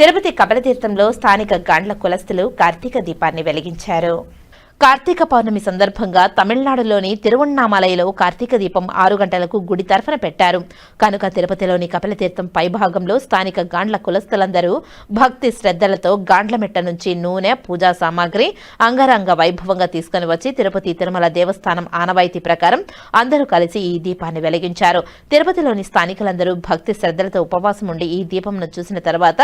తిరుపతి కమలతీర్థంలో స్థానిక గాండ్ల కులస్తులు కార్తీక దీపాన్ని వెలిగించారు. కార్తీక పౌర్ణమి సందర్భంగా తమిళనాడులోని తిరువణ్ణామలైలో కార్తీక దీపం ఆరు గంటలకు గుడి తరఫున పెట్టారు. కనుక తిరుపతిలోని కపిలతీర్థం పైభాగంలో స్థానిక గాండ్ల కులస్తులందరూ భక్తి శ్రద్ధలతో గాండ్లమెట్ట నుంచి నూనె పూజా సామాగ్రి అంగరంగ వైభవంగా తీసుకుని వచ్చి తిరుపతి తిరుమల దేవస్థానం ఆనవాయితీ ప్రకారం అందరూ కలిసి ఈ దీపాన్ని వెలిగించారు. తిరుపతిలోని స్థానికులందరూ భక్తి శ్రద్ధలతో ఉపవాసం ఉండి ఈ దీపంను చూసిన తర్వాత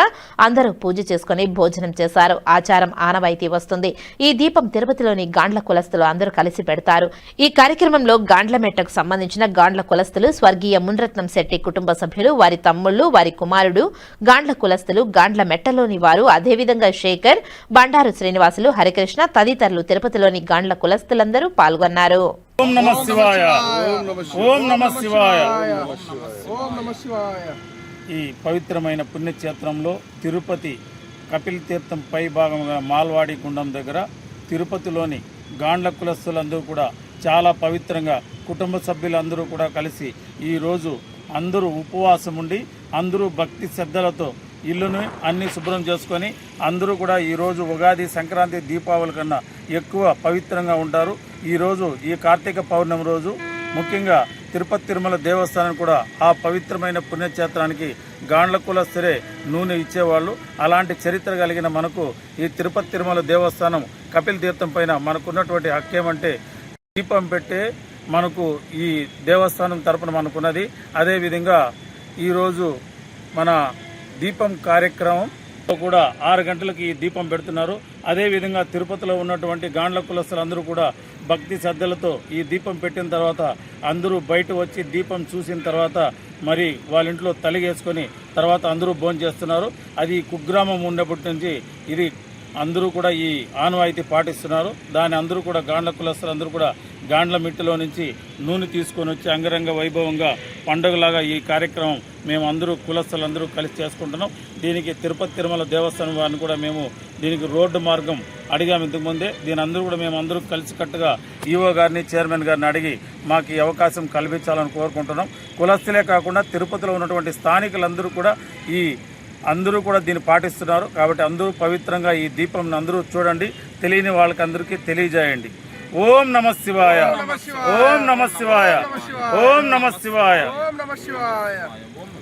అందరూ పూజ చేసుకుని భోజనం చేశారు. ఆచారం ఆనవాయితీ వస్తుంది. ఈ దీపం తిరుపతిలోని గాండ్ల కులస్తులు అందరూ కలిసి పెడతారు. ఈ కార్యక్రమంలో గాండ్ల మెట్టకు సంబంధించిన గాండ్ల కులస్తులు స్వర్గీయ మున్రత్నం శెట్టి కుటుంబ సభ్యులు వారి తమ్ముళ్ళు వారి కుమారుడు గాండ్ల కులస్తులు గాండ్ల మెట్టలోని వారు అదేవిధంగా శేఖర్ బండారు శ్రీనివాసులు హరికృష్ణ తదితరులు తిరుపతిలోని గాండ్ల కులస్తులందరూ పాల్గొన్నారు. ఓం నమ శివాయ ఓం నమ శివాయ. ఓం నమ శివాయ. ఈ పవిత్రమైన పుణ్యక్షేత్రంలో తిరుపతి కపిల్ తీర్థం పై భాగంగా మాల్వాడి గుండం దగ్గర తిరుపతిలోని గాండ్ల కులస్తులందరూ కూడా చాలా పవిత్రంగా కుటుంబ సభ్యులందరూ కూడా కలిసి ఈరోజు అందరూ ఉపవాసం ఉండి అందరూ భక్తి శ్రద్ధలతో ఇల్లును అన్ని శుభ్రం చేసుకొని అందరూ కూడా ఈరోజు ఉగాది సంక్రాంతి దీపావళి కన్నా ఎక్కువ పవిత్రంగా ఉంటారు. ఈరోజు ఈ కార్తీక పౌర్ణమి రోజు ముఖ్యంగా తిరుపతి తిరుమల దేవస్థానం కూడా ఆ పవిత్రమైన పుణ్యక్షేత్రానికి గాండ్ల కులస్తురే నూనె ఇచ్చేవాళ్ళు. అలాంటి చరిత్ర కలిగిన మనకు ఈ తిరుపతి తిరుమల దేవస్థానం కపిల్ తీర్థం పైన మనకున్నటువంటి హక్కేమంటే దీపం పెట్టే మనకు ఈ దేవస్థానం తరపున మనకున్నది. అదేవిధంగా ఈరోజు మన దీపం కార్యక్రమం కూడా ఆరు గంటలకు ఈ దీపం పెడుతున్నారు. అదేవిధంగా తిరుపతిలో ఉన్నటువంటి గాండ్ల కులస్తులందరూ కూడా భక్తి శ్రద్ధలతో ఈ దీపం పెట్టిన తర్వాత అందరూ బయట వచ్చి దీపం చూసిన తర్వాత మరి వాళ్ళ ఇంట్లో తలిగేసుకొని తర్వాత అందరూ భోజనం చేస్తున్నారు అది కుగ్రామం ఉన్నప్పటి నుంచి ఇది అందరూ కూడా ఈ ఆనవాయితీ పాటిస్తున్నారు. దాని అందరూ కూడా గాండ్ల కులస్తులు అందరూ కూడా గాండ్ల మిట్టిలో నుంచి నూనె తీసుకొని వచ్చి అంగరంగ వైభవంగా పండుగలాగా ఈ కార్యక్రమం మేము అందరూ కులస్తులందరూ కలిసి చేసుకుంటున్నాం. దీనికి తిరుపతి తిరుమల దేవస్థానం వారిని కూడా మేము దీనికి రోడ్డు మార్గం అడిగాము ఇంతకుముందే. దీని అందరూ కూడా మేము అందరూ కలిసికట్టుగా ఈఓ గారిని చైర్మన్ గారిని అడిగి మాకు ఈ అవకాశం కల్పించాలని కోరుకుంటున్నాం. కులస్తులే కాకుండా తిరుపతిలో ఉన్నటువంటి స్థానికులందరూ కూడా ఈ అందరూ కూడా దీన్ని పాటిస్తున్నారు. కాబట్టి అందరూ పవిత్రంగా ఈ దీపం అందరూ చూడండి. తెలియని వాళ్ళకి అందరికీ తెలియజేయండి ఓం నమ శివాయ. ఓం నమ శివాయ. ఓం నమ శివాయ. ఓం నమ శివాయ.